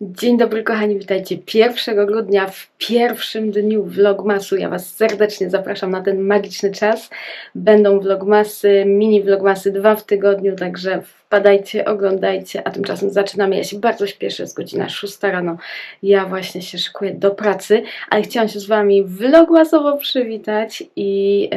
Dzień dobry kochani, witajcie 1 grudnia w pierwszym dniu vlogmasu. Ja Was serdecznie zapraszam na ten magiczny czas. Będą vlogmasy, mini vlogmasy dwa w tygodniu, także wpadajcie, oglądajcie, a tymczasem zaczynamy. Ja się bardzo śpieszę, jest godzina 6 rano. Ja właśnie się szykuję do pracy, ale chciałam się z Wami vlogmasowo przywitać i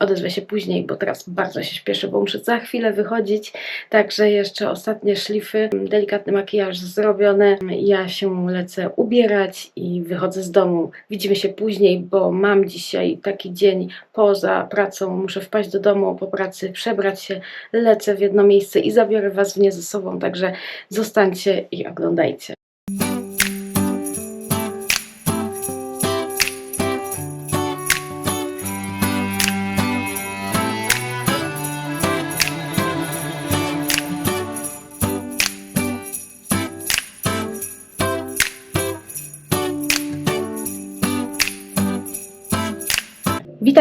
odezwę się później, bo teraz bardzo się śpieszę, bo muszę za chwilę wychodzić. Także jeszcze ostatnie szlify, delikatny makijaż zrobiony. Ja się lecę ubierać i wychodzę z domu. Widzimy się później, bo mam dzisiaj taki dzień poza pracą. Muszę wpaść do domu po pracy, przebrać się, lecę w jedno miejsce i zabiorę Was w nie ze sobą. Także zostańcie i oglądajcie.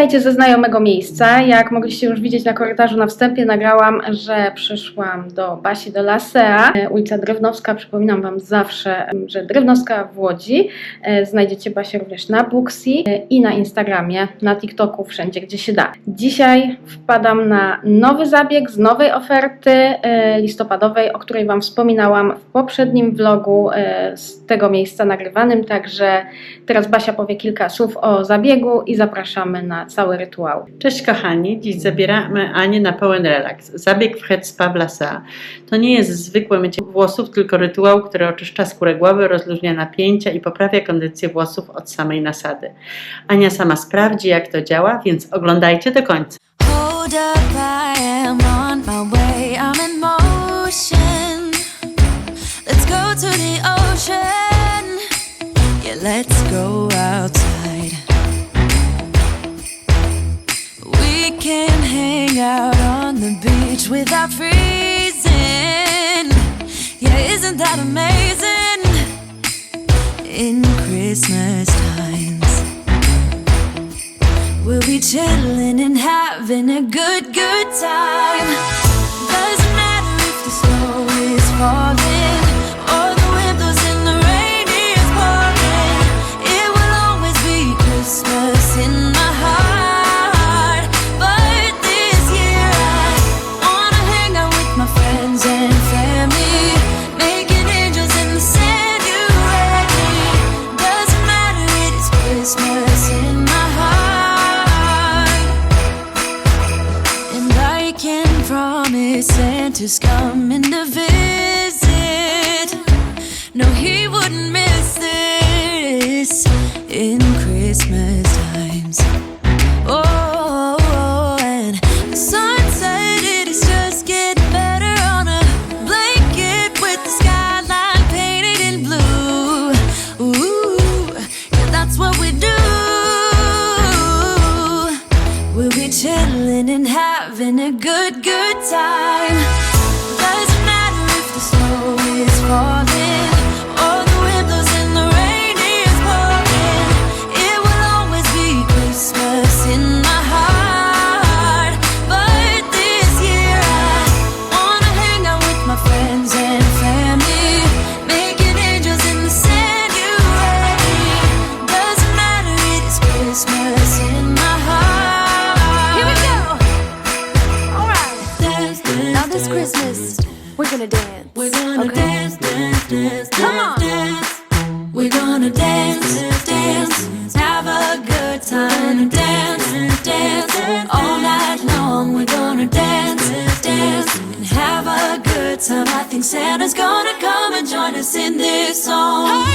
Witajcie ze znajomego miejsca. Jak mogliście już widzieć na korytarzu na wstępie, nagrałam, że przyszłam do Basi do Lasea, e, ulica Drewnowska. Przypominam Wam zawsze, że Drewnowska w Łodzi. E, Znajdziecie Basię również na Booksy e, i na Instagramie, na TikToku, wszędzie gdzie się da. Dzisiaj wpadam na nowy zabieg z nowej oferty listopadowej, o której Wam wspominałam w poprzednim vlogu z tego miejsca nagrywanym, także teraz Basia powie kilka słów o zabiegu i zapraszamy na cały rytuał. Cześć kochani, dziś zabieramy Anię na pełen relaks. Zabieg w Head Spa w Lasa. To nie jest zwykłe mycie włosów, tylko rytuał, który oczyszcza skórę głowy, rozluźnia napięcia i poprawia kondycję włosów od samej nasady. Ania sama sprawdzi jak to działa, więc oglądajcie do końca. Hold up, I We can hang out on the beach without freezing. Yeah, isn't that amazing? In Christmas times. We'll be chilling and having a good, good time. Promise Santa's coming to visit. No, he wouldn't good, time, dance, dance, all night long. We're gonna dance, dance, and have a good time. I think Santa's gonna come and join us in this song.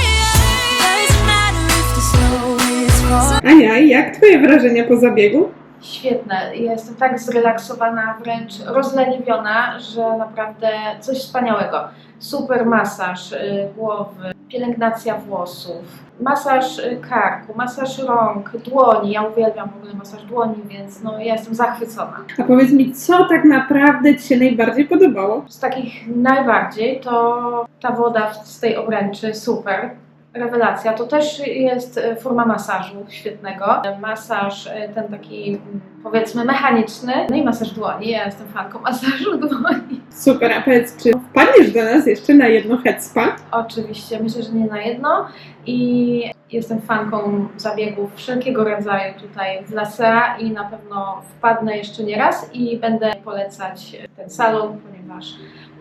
Doesn't matter if the snow is falling. Ania, jak Twoje wrażenia po zabiegu? Świetne. Ja jestem tak zrelaksowana, wręcz rozleniwiona, że naprawdę coś wspaniałego. Super masaż y, głowy, pielęgnacja włosów, masaż y, karku, masaż rąk, dłoni. Ja uwielbiam w ogóle masaż dłoni, więc no, ja jestem zachwycona. A powiedz mi, co tak naprawdę Ci się najbardziej podobało? Z takich najbardziej to ta woda z tej obręczy, super. Rewelacja. To też jest e, forma masażu świetnego. Masaż e, ten taki mm, powiedzmy mechaniczny, no i masaż dłoni. Ja jestem fanką masażu dłoni. Super, a powiedz, czy wpadniesz do nas jeszcze na jedno head spa? Oczywiście, myślę, że nie na jedno i jestem fanką zabiegów wszelkiego rodzaju tutaj w Lasea i na pewno wpadnę jeszcze nie raz i będę polecać ten salon, ponieważ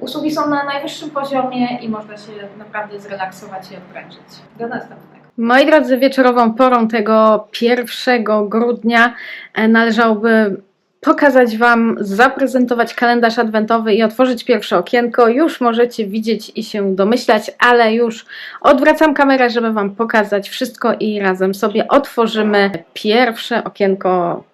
usługi są na najwyższym poziomie i można się naprawdę zrelaksować i odprężyć. Do następnego. Moi drodzy, wieczorową porą tego 1 grudnia e, należałoby pokazać Wam, zaprezentować kalendarz adwentowy i otworzyć pierwsze okienko. Już możecie widzieć i się domyślać, ale już odwracam kamerę, żeby Wam pokazać wszystko i razem sobie otworzymy pierwsze okienko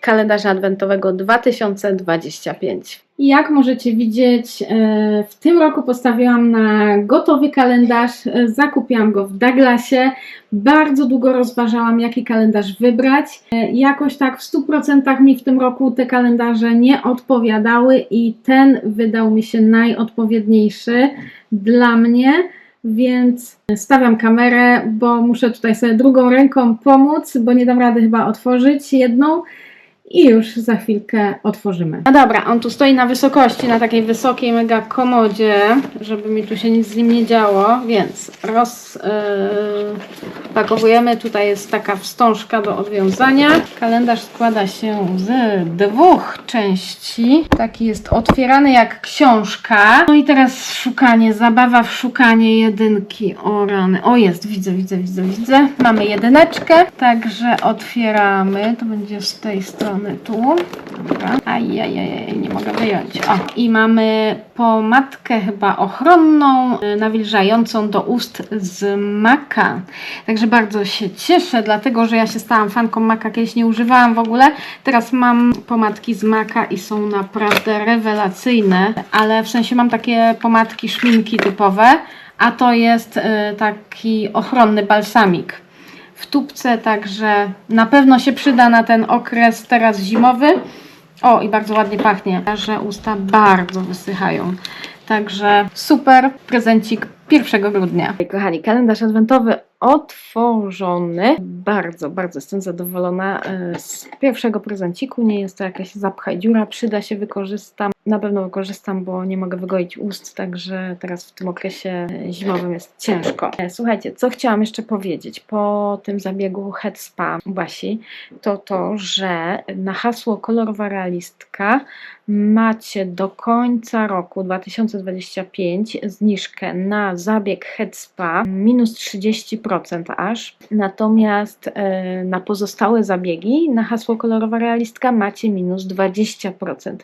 kalendarza adwentowego 2025. Jak możecie widzieć, e, w tym roku postawiłam na gotowy kalendarz. E, Zakupiłam go w Douglasie. Bardzo długo rozważałam, jaki kalendarz wybrać. E, Jakoś tak w 100% mi w tym roku te kalendarze nie odpowiadały i ten wydał mi się najodpowiedniejszy dla mnie. Więc stawiam kamerę, bo muszę tutaj sobie drugą ręką pomóc, bo nie dam rady chyba otworzyć jedną i już za chwilkę otworzymy. No dobra, on tu stoi na wysokości, na takiej wysokiej mega komodzie, żeby mi tu się nic z nim nie działo, więc rozpakowujemy. Tutaj jest taka wstążka do odwiązania. Kalendarz składa się z dwóch części. Taki jest otwierany jak książka. No i teraz szukanie, zabawa w szukanie jedynki. O rany, o jest, widzę, widzę, widzę, widzę. Mamy jedyneczkę, także otwieramy. To będzie z tej strony tu. Dobra. Ajajajaj, nie mogę wyjąć. O, i mamy pomadkę chyba ochronną, y, nawilżającą do ust z maka. Także bardzo się cieszę, dlatego że ja się stałam fanką maka, kiedyś nie używałam w ogóle. Teraz mam pomadki z maka i są naprawdę rewelacyjne, ale w sensie mam takie pomadki szminki typowe, a to jest y, taki ochronny balsamik w tubce, także na pewno się przyda na ten okres teraz zimowy. O, i bardzo ładnie pachnie, że usta bardzo wysychają. Także super prezencik 1 grudnia. Kochani, kalendarz adwentowy otworzony. Bardzo, bardzo jestem zadowolona e, z pierwszego prezenciku. Nie jest to jakaś zapchaj dziura, przyda się, wykorzystam. Na pewno wykorzystam, bo nie mogę wygoić ust, także teraz w tym okresie zimowym jest ciężko. E, Słuchajcie, co chciałam jeszcze powiedzieć po tym zabiegu Head Spa Basi, to to, że na hasło kolorowa realistka macie do końca roku 2025 zniżkę na zabieg Head Spa minus 30% aż. Natomiast e, na pozostałe zabiegi na hasło kolorowa realistka macie minus 20%.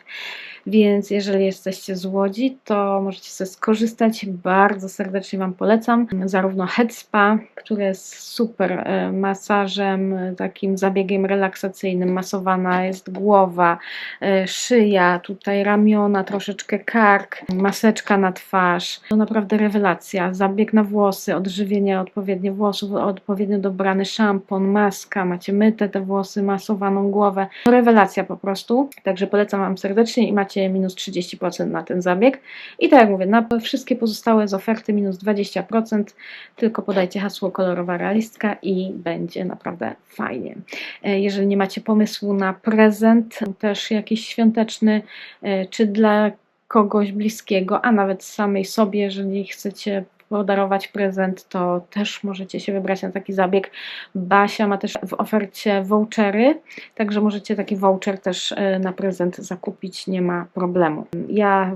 Więc jeżeli jesteście z Łodzi, to możecie sobie skorzystać. Bardzo serdecznie Wam polecam. Zarówno Head Spa, które jest super e, masażem, e, takim zabiegiem relaksacyjnym. Masowana jest głowa, e, szyja, tutaj ramiona, troszeczkę kark, maseczka na twarz. To naprawdę rewelacja. Zabieg na włosy, odżywienie odpowiednio włosów, odpowiednio dobrany szampon, maska, macie myte te włosy, masowaną głowę. Rewelacja po prostu. Także polecam Wam serdecznie i macie minus 30% na ten zabieg. I tak jak mówię, na wszystkie pozostałe z oferty minus 20%, tylko podajcie hasło kolorowa realistka i będzie naprawdę fajnie. E, Jeżeli nie macie pomysłu na prezent, też jakiś świąteczny, e, czy dla kogoś bliskiego, a nawet samej sobie, jeżeli chcecie podarować prezent, to też możecie się wybrać na taki zabieg. Basia ma też w ofercie vouchery, także możecie taki voucher też e, na prezent zakupić, nie ma problemu. Ja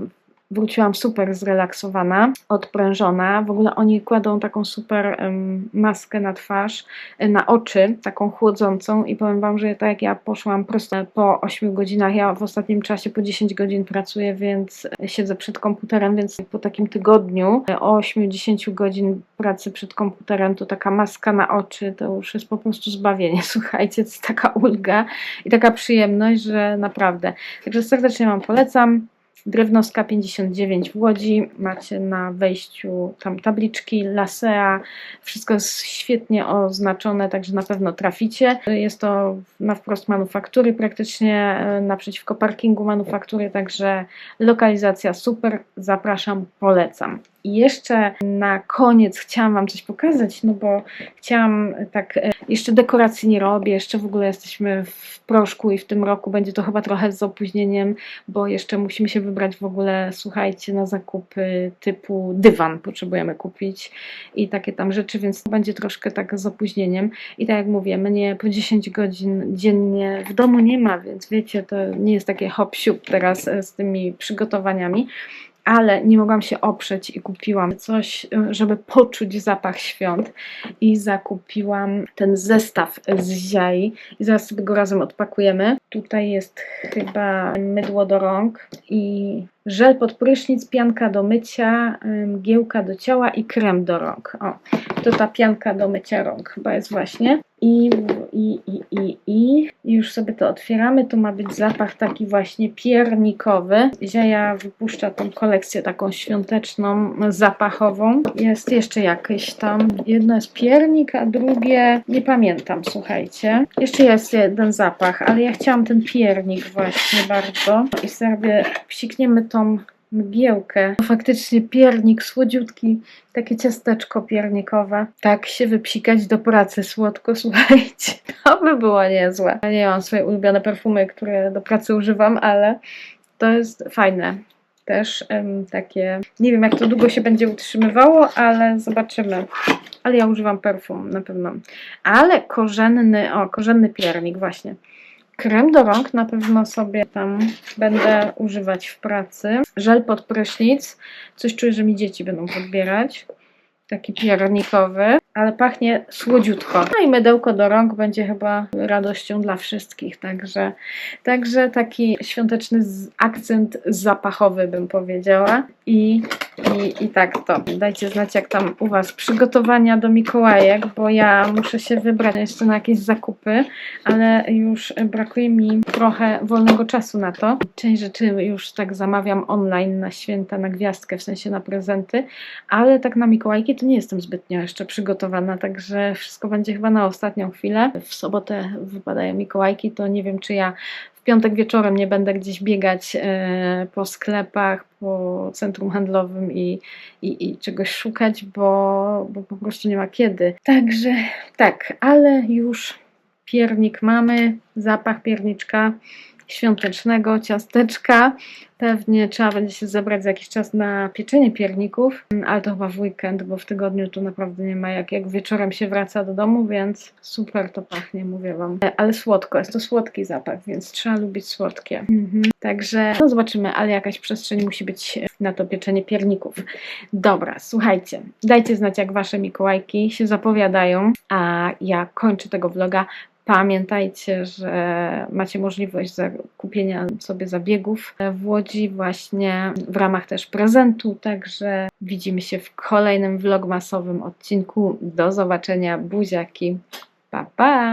wróciłam super zrelaksowana, odprężona. W ogóle oni kładą taką super maskę na twarz, e, na oczy, taką chłodzącą i powiem Wam, że tak jak ja poszłam prosto po 8 godzinach, ja w ostatnim czasie po 10 godzin pracuję, więc e, siedzę przed komputerem, więc po takim tygodniu e, 8-10 godzin pracy przed komputerem, to taka maska na oczy to już jest po prostu zbawienie. Słuchajcie, to jest taka ulga i taka przyjemność, że naprawdę. Także serdecznie Wam polecam. Drewnowska 59 w Łodzi. Macie na wejściu tam tabliczki Lasea. Wszystko jest świetnie oznaczone, także na pewno traficie. Jest to na wprost manufaktury, praktycznie e, naprzeciwko parkingu manufaktury, także lokalizacja super. Zapraszam, polecam. I jeszcze na koniec chciałam Wam coś pokazać, no bo chciałam tak, e, jeszcze dekoracji nie robię, jeszcze w ogóle jesteśmy w proszku i w tym roku będzie to chyba trochę z opóźnieniem, bo jeszcze musimy się wybrać w ogóle, słuchajcie, na zakupy typu dywan potrzebujemy kupić i takie tam rzeczy, więc to będzie troszkę tak z opóźnieniem. I tak jak mówię, mnie po 10 godzin dziennie w domu nie ma, więc wiecie, to nie jest takie hop siup teraz e, z tymi przygotowaniami ale nie mogłam się oprzeć i kupiłam coś, żeby poczuć zapach świąt i zakupiłam ten zestaw z ziai i zaraz sobie go razem odpakujemy. Tutaj jest chyba mydło do rąk i żel pod prysznic, pianka do mycia, mgiełka do ciała i krem do rąk. O, to ta pianka do mycia rąk chyba jest właśnie. I, i, i, i, i już sobie to otwieramy. Tu ma być zapach taki właśnie piernikowy. Zia wypuszcza tą kolekcję taką świąteczną, zapachową. Jest jeszcze jakieś tam. Jedno jest piernik, a drugie nie pamiętam, słuchajcie. Jeszcze jest jeden zapach, ale ja chciałam ten piernik właśnie bardzo. I sobie psikniemy tą mgiełkę. Faktycznie piernik słodziutki, takie ciasteczko piernikowe. Tak się wypsikać do pracy słodko, słuchajcie. To by było niezłe. Ja nie mam swoje ulubione perfumy, które do pracy używam, ale to jest fajne. Też takie, nie wiem jak to długo się będzie utrzymywało, ale zobaczymy. Ale ja używam perfum na pewno. Ale korzenny, o, korzenny piernik właśnie. Krem do rąk na pewno sobie tam będę używać w pracy. Żel pod prysznic. Coś czuję, że mi dzieci będą podbierać. Taki piernikowy, ale pachnie słodziutko. No i mydełko do rąk będzie chyba radością dla wszystkich. Także, także taki świąteczny akcent zapachowy bym powiedziała. I, i, I tak to. Dajcie znać, jak tam u Was przygotowania do Mikołajek, bo ja muszę się wybrać jeszcze na jakieś zakupy, ale już brakuje mi trochę wolnego czasu na to. Część rzeczy już tak zamawiam online na święta, na gwiazdkę, w sensie na prezenty, ale tak na Mikołajki to nie jestem zbytnio jeszcze przygotowana, także wszystko będzie chyba na ostatnią chwilę. W sobotę wypadają Mikołajki, to nie wiem, czy ja w piątek wieczorem nie będę gdzieś biegać e, po sklepach, po centrum handlowym i, i, i czegoś szukać, bo, bo po prostu nie ma kiedy. Także tak, ale już piernik mamy, zapach pierniczka świątecznego, ciasteczka. Pewnie trzeba będzie się zebrać za jakiś czas na pieczenie pierników, ale to chyba w weekend, bo w tygodniu to naprawdę nie ma jak, jak wieczorem się wraca do domu, więc super to pachnie, mówię Wam. E, Ale słodko, jest to słodki zapach, więc trzeba lubić słodkie. Mhm. Także no zobaczymy, ale jakaś przestrzeń musi być na to pieczenie pierników. Dobra, słuchajcie, dajcie znać jak Wasze Mikołajki się zapowiadają, a ja kończę tego vloga. Pamiętajcie, że macie możliwość zakupienia sobie zabiegów w Łodzi właśnie w ramach też prezentu, także widzimy się w kolejnym vlogmasowym odcinku. Do zobaczenia, buziaki, pa pa!